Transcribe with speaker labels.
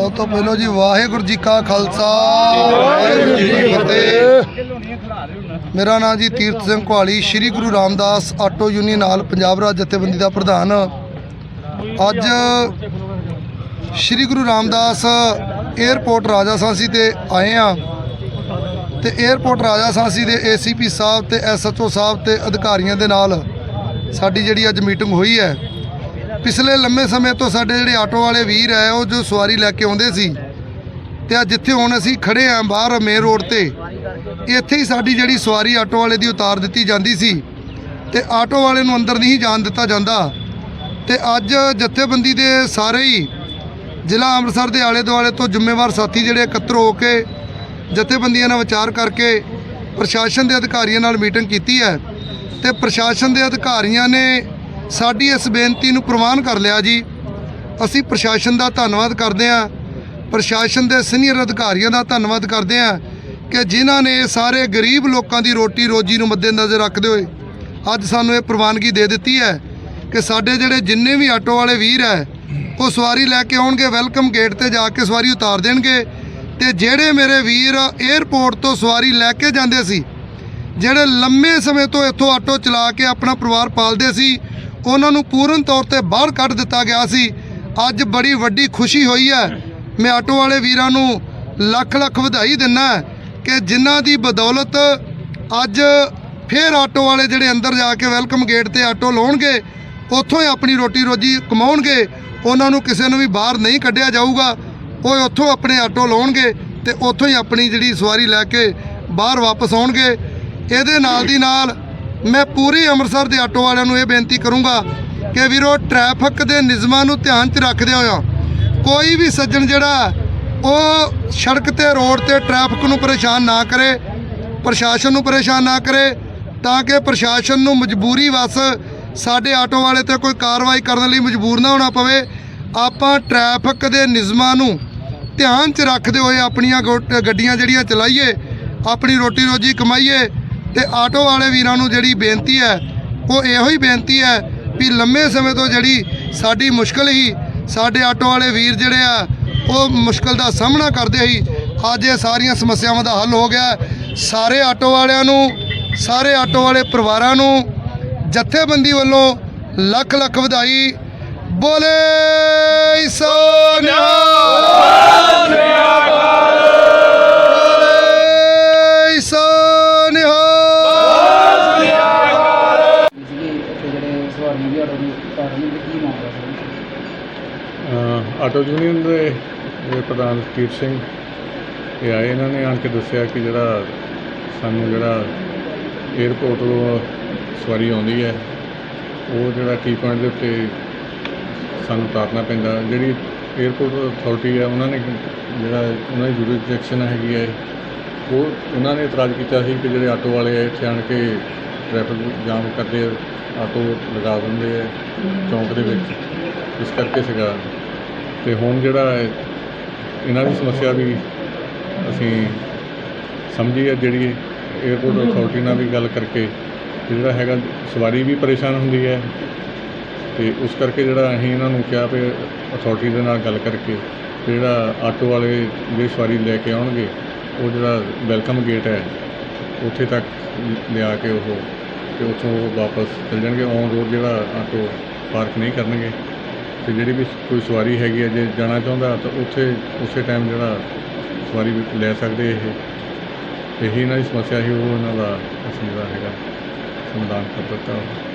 Speaker 1: ਸਭ ਤੋਂ ਪਹਿਲਾਂ ਜੀ ਵਾਹਿਗੁਰੂ ਜੀ ਕਾ ਖਾਲਸਾ, ਵਾਹਿਗੁਰੂ ਜੀ ਕੀ ਫਤਿਹ। ਮੇਰਾ ਨਾਮ ਜੀ ਤੀਰਥ ਸਿੰਘ ਕੁਹਾਲੀ ਸ੍ਰੀ ਗੁਰੂ ਰਾਮਦਾਸ ਆਟੋ ਯੂਨੀਅਨ ਨਾਲ ਪੰਜਾਬ ਰਾਜ ਜਥੇਬੰਦੀ ਦਾ ਪ੍ਰਧਾਨ। ਅੱਜ ਸ੍ਰੀ ਗੁਰੂ ਰਾਮਦਾਸ 에ਅਰਪੋਰਟ ਰਾਜਾ ਸਾਂਸੀ ਤੇ ਆਏ ਆ ਤੇ 에ਅਰਪੋਰਟ ਰਾਜਾ ਸਾਂਸੀ ਦੇ ਏਸੀਪੀ ਸਾਹਿਬ ਤੇ ਐਸਐਚਓ ਸਾਹਿਬ ਤੇ ਅਧਿਕਾਰੀਆਂ ਦੇ ਨਾਲ ਸਾਡੀ ਜਿਹੜੀ ਅੱਜ ਮੀਟਿੰਗ ਹੋਈ ਹੈ ਪਿਛਲੇ ਲੰਮੇ ਸਮੇਂ ਤੋਂ ਸਾਡੇ ਜਿਹੜੇ ਆਟੋ ਵਾਲੇ ਵੀਰ ਹੈ, ਉਹ ਜੋ ਸਵਾਰੀ ਲੈ ਕੇ ਆਉਂਦੇ ਸੀ, ਤੇ ਅੱਜ ਜਿੱਥੇ ਹੁਣ ਅਸੀਂ ਖੜੇ ਆਂ ਬਾਹਰ ਮੇਨ ਰੋਡ ਤੇ, ਇੱਥੇ ਹੀ ਸਾਡੀ ਜਿਹੜੀ ਸਵਾਰੀ ਆਟੋ ਵਾਲੇ ਦੀ ਉਤਾਰ ਦਿੱਤੀ ਜਾਂਦੀ ਸੀ, ਤੇ ਆਟੋ ਵਾਲੇ ਨੂੰ ਅੰਦਰ ਨਹੀਂ ਜਾਣ ਦਿੱਤਾ ਜਾਂਦਾ। ਤੇ ਅੱਜ ਜਥੇਬੰਦੀ ਦੇ ਸਾਰੇ ਹੀ ਜ਼ਿਲ੍ਹਾ ਅੰਮ੍ਰਿਤਸਰ ਦੇ ਆਲੇ ਦੁਆਲੇ ਤੋਂ ਜ਼ਿੰਮੇਵਾਰ ਸਾਥੀ ਜਿਹੜੇ ਇਕੱਤਰ ਹੋ ਕੇ ਜਥੇਬੰਦੀਆਂ ਨਾਲ ਵਿਚਾਰ ਕਰਕੇ ਪ੍ਰਸ਼ਾਸਨ ਦੇ ਅਧਿਕਾਰੀਆਂ ਨਾਲ ਮੀਟਿੰਗ ਕੀਤੀ ਹੈ, ਤੇ ਪ੍ਰਸ਼ਾਸਨ ਦੇ ਅਧਿਕਾਰੀਆਂ ਨੇ ਸਾਡੀ ਇਸ ਬੇਨਤੀ ਨੂੰ ਪ੍ਰਵਾਨ ਕਰ ਲਿਆ ਜੀ। ਅਸੀਂ ਪ੍ਰਸ਼ਾਸਨ ਦਾ ਧੰਨਵਾਦ ਕਰਦੇ ਹਾਂ। ਪ੍ਰਸ਼ਾਸਨ ਦੇ ਸੀਨੀਅਰ ਅਧਿਕਾਰੀਆਂ ਦਾ ਧੰਨਵਾਦ ਕਰਦੇ ਹਾਂ ਕਿ ਜਿਨ੍ਹਾਂ ਨੇ ਸਾਰੇ ਗਰੀਬ ਲੋਕਾਂ ਦੀ ਰੋਟੀ ਰੋਜੀ ਨੂੰ ਮੱਦੇਨਜ਼ਰ ਰੱਖਦੇ ਹੋਏ ਅੱਜ ਸਾਨੂੰ ਇਹ ਪ੍ਰਵਾਨਗੀ ਦੇ ਦਿੱਤੀ ਹੈ ਕਿ ਸਾਡੇ ਜਿਹੜੇ ਜਿੰਨੇ ਵੀ ਆਟੋ ਵਾਲੇ ਵੀਰ ਹੈ, ਉਹ ਸਵਾਰੀ ਲੈ ਕੇ ਆਉਣਗੇ, ਵੈਲਕਮ ਗੇਟ ਤੇ ਜਾ ਕੇ ਸਵਾਰੀ ਉਤਾਰ ਦੇਣਗੇ ਤੇ ਜਿਹੜੇ ਮੇਰੇ ਵੀਰ 에ਅਰਪੋਰਟ ਤੋਂ ਸਵਾਰੀ ਲੈ ਕੇ ਜਾਂਦੇ ਸੀ, ਜਿਹੜੇ ਲੰਮੇ ਸਮੇਂ ਤੋਂ ਇੱਥੋਂ ਆਟੋ ਚਲਾ ਕੇ ਆਪਣਾ ਪਰਿਵਾਰ ਪਾਲਦੇ ਸੀ ਉਹਨਾਂ ਨੂੰ ਪੂਰਨ ਤੌਰ ਤੇ ਬਾਹਰ ਕੱਢ ਦਿੱਤਾ ਗਿਆ ਸੀ। ਅੱਜ ਬੜੀ ਵੱਡੀ ਖੁਸ਼ੀ ਹੋਈ ਹੈ। ਮੈਂ ਆਟੋ ਵਾਲੇ ਵੀਰਾਂ ਨੂੰ ਲੱਖ ਲੱਖ ਵਧਾਈ ਦਿੰਦਾ ਕਿ ਜਿਨ੍ਹਾਂ ਦੀ ਬਦੌਲਤ ਅੱਜ ਫੇਰ ਆਟੋ ਵਾਲੇ ਜਿਹੜੇ ਅੰਦਰ ਜਾ ਕੇ ਵੈਲਕਮ ਗੇਟ ਤੇ ਆਟੋ ਲਾਉਣਗੇ, ਉੱਥੋਂ ਹੀ ਆਪਣੀ ਰੋਟੀ ਰੋਜੀ ਕਮਾਉਣਗੇ, ਉਹਨਾਂ ਨੂੰ ਕਿਸੇ ਨੂੰ ਵੀ ਬਾਹਰ ਨਹੀਂ ਕੱਢਿਆ ਜਾਊਗਾ। ਉਹ ਉੱਥੋਂ ਆਪਣੇ ਆਟੋ ਲਾਉਣਗੇ ਤੇ ਉੱਥੋਂ ਹੀ ਆਪਣੀ ਜਿਹੜੀ ਸਵਾਰੀ ਲੈ ਕੇ ਬਾਹਰ ਵਾਪਸ ਆਉਣਗੇ। ਇਹਦੇ ਨਾਲ ਦੀ ਨਾਲ ਮੈਂ ਪੂਰੀ ਅੰਮ੍ਰਿਤਸਰ ਦੇ ਆਟੋ ਵਾਲਿਆਂ ਨੂੰ ਇਹ ਬੇਨਤੀ ਕਰੂੰਗਾ ਕਿ ਵੀਰੋ ਟ੍ਰੈਫਿਕ ਦੇ ਨਿਯਮਾਂ ਨੂੰ ਧਿਆਨ 'ਚ ਰੱਖਦੇ ਹੋਇਆ ਕੋਈ ਵੀ ਸੱਜਣ ਜਿਹੜਾ, ਉਹ ਸੜਕ ਤੇ, ਰੋਡ ਤੇ ਟ੍ਰੈਫਿਕ ਨੂੰ ਪਰੇਸ਼ਾਨ ਨਾ ਕਰੇ, ਪ੍ਰਸ਼ਾਸਨ ਨੂੰ ਪਰੇਸ਼ਾਨ ਨਾ ਕਰੇ, ਤਾਂ ਕਿ ਪ੍ਰਸ਼ਾਸਨ ਨੂੰ ਮਜਬੂਰੀ ਵਸ ਸਾਡੇ ਆਟੋ ਵਾਲੇ ਤੇ ਕੋਈ ਕਾਰਵਾਈ ਕਰਨ ਲਈ ਮਜਬੂਰ ਨਾ ਹੋਣਾ ਪਵੇ। ਆਪਾਂ ਟ੍ਰੈਫਿਕ ਦੇ ਨਿਯਮਾਂ ਨੂੰ ਧਿਆਨ 'ਚ ਰੱਖਦੇ ਹੋਏ ਆਪਣੀਆਂ ਗੋ- ਗੱਡੀਆਂ ਜਿਹੜੀਆਂ ਚਲਾਈਏ, ਆਪਣੀ ਰੋਟੀ ਰੋਜੀ ਕਮਾਈਏ ਤੇ ਆਟੋ ਵਾਲੇ ਵੀਰਾਂ ਨੂੰ ਜਿਹੜੀ ਬੇਨਤੀ ਹੈ, ਉਹ ਇਹੋ ਹੀ ਬੇਨਤੀ ਹੈ ਵੀ ਲੰਮੇ ਸਮੇਂ ਤੋਂ ਜਿਹੜੀ ਸਾਡੀ ਮੁਸ਼ਕਲ ਹੀ ਸਾਡੇ ਆਟੋ ਵਾਲੇ ਵੀਰ ਜਿਹੜੇ ਆ, ਉਹ ਮੁਸ਼ਕਲ ਦਾ ਸਾਹਮਣਾ ਕਰਦੇ ਸੀ। ਅੱਜ ਇਹ ਸਾਰੀਆਂ ਸਮੱਸਿਆਵਾਂ ਦਾ ਹੱਲ ਹੋ ਗਿਆ। ਸਾਰੇ ਆਟੋ ਵਾਲਿਆਂ ਨੂੰ, ਸਾਰੇ ਆਟੋ ਵਾਲੇ ਪਰਿਵਾਰਾਂ ਨੂੰ ਜਥੇਬੰਦੀ ਵੱਲੋਂ ਲੱਖ ਲੱਖ ਵਧਾਈ। ਬੋਲੇ ਸੋਨਿਆ ਬੋਲੇ
Speaker 2: ਜਿਹੜੇ ਆਟੋ ਦੀ ਉਤਾਰਨ ਦੀ ਕੀ ਮਾਮਲਾ ਸੀ
Speaker 3: ਅ, ਆਟੋ ਯੂਨੀਅਨ ਦੇ ਜਿਹੜੇ ਪ੍ਰਧਾਨ ਸਤੀਰ ਸਿੰਘ ਇਹ ਆਏ ਇਹਨਾਂ ਨੇ ਆਣ ਕੇ ਦੱਸਿਆ ਕਿ ਜਿਹੜਾ ਸਾਨੂੰ ਜਿਹੜਾ 에ਅਰਪੋਰਟ ਤੋਂ ਸਵਾਰੀ ਆਉਂਦੀ ਹੈ ਉਹ ਜਿਹੜਾ ਟੀ ਪੁਆਇੰਟ ਦੇ ਉੱਤੇ ਸਾਨੂੰ ਉਤਾਰਨਾ ਪੈਂਦਾ। ਜਿਹੜੀ 에ਅਰਪੋਰਟ ਅਥਾਰਟੀ ਹੈ ਉਹਨਾਂ ਨੇ ਜਿਹੜਾ ਉਹਨਾਂ ਦੀ ਜੁਰਿਸਡਿਕਸ਼ਨ ਹੈਗੀ ਹੈ ਉਹ ਉਹਨਾਂ ਨੇ ਇਤਰਾਜ਼ ਕੀਤਾ ਸੀ ਕਿ ਜਿਹੜੇ ਆਟੋ ਵਾਲੇ ਆ ਇੱਥੇ ਆਣ ਕੇ ਟ੍ਰੈਫਿਕ ਜਾਮ ਕਰਦੇ ਆਟੋ ਲਗਾ ਦਿੰਦੇ ਹੈ ਚੌਂਕ ਦੇ ਵਿੱਚ। ਇਸ ਕਰਕੇ ਸੀਗਾ। ਤੇ ਹੁਣ ਜਿਹੜਾ ਹੈ, ਇਹਨਾਂ ਦੀ ਸਮੱਸਿਆ ਵੀ ਅਸੀਂ ਸਮਝੀ ਹੈ ਜਿਹੜੀ 에ਅਰਪੋਰਟ ਅਥਾਰਟੀ ਨਾਲ ਵੀ ਗੱਲ ਕਰਕੇ। ਕਿ ਜਿਹੜਾ ਹੈਗਾ ਸਵਾਰੀ ਵੀ ਪਰੇਸ਼ਾਨ ਹੁੰਦੀ ਹੈ। ਤੇ ਉਸ ਕਰਕੇ ਜਿਹੜਾ ਅਸੀਂ ਇਹਨਾਂ ਨੂੰ ਕਿਹਾ ਵੀ ਅਥਾਰਟੀ ਦੇ ਨਾਲ ਗੱਲ ਕਰਕੇ ਤੇ ਜਿਹੜਾ ਆਟੋ ਵਾਲੇ ਜਿਹੜੀ ਸਵਾਰੀ ਲੈ ਕੇ ਆਉਣਗੇ ਉਹ ਜਿਹੜਾ ਵੈਲਕਮ ਗੇਟ ਹੈ ਉੱਥੇ ਤੱਕ ਲਿਆ ਕੇ ਉਹ ਤੇ ਉੱਥੋਂ ਵਾਪਸ ਚੱਲ ਜਾਣਗੇ ਔਨ ਰੋਡ ਜਿਹੜਾ ਆਟੋ ਪਾਰਕ ਨਹੀਂ ਕਰਨਗੇ। ਤੇ ਜਿਹੜੀ ਵੀ ਕੋਈ ਸਵਾਰੀ ਹੈਗੀ ਹੈ ਜੇ ਜਾਣਾ ਚਾਹੁੰਦਾ ਤਾਂ ਉੱਥੇ, ਉਸੇ ਟਾਈਮ ਜਿਹੜਾ ਸਵਾਰੀ ਵੀ ਲੈ ਸਕਦੇ ਇਹ। ਇਹੀ ਇਹਨਾਂ ਦੀ ਸਮੱਸਿਆ ਸੀ, ਉਹ ਇਹਨਾਂ ਦਾ ਅਸੀਂ ਜਿਹੜਾ ਹੈਗਾ, ਸਮਾਧਾਨ ਕਰ ਦਿੱਤਾ।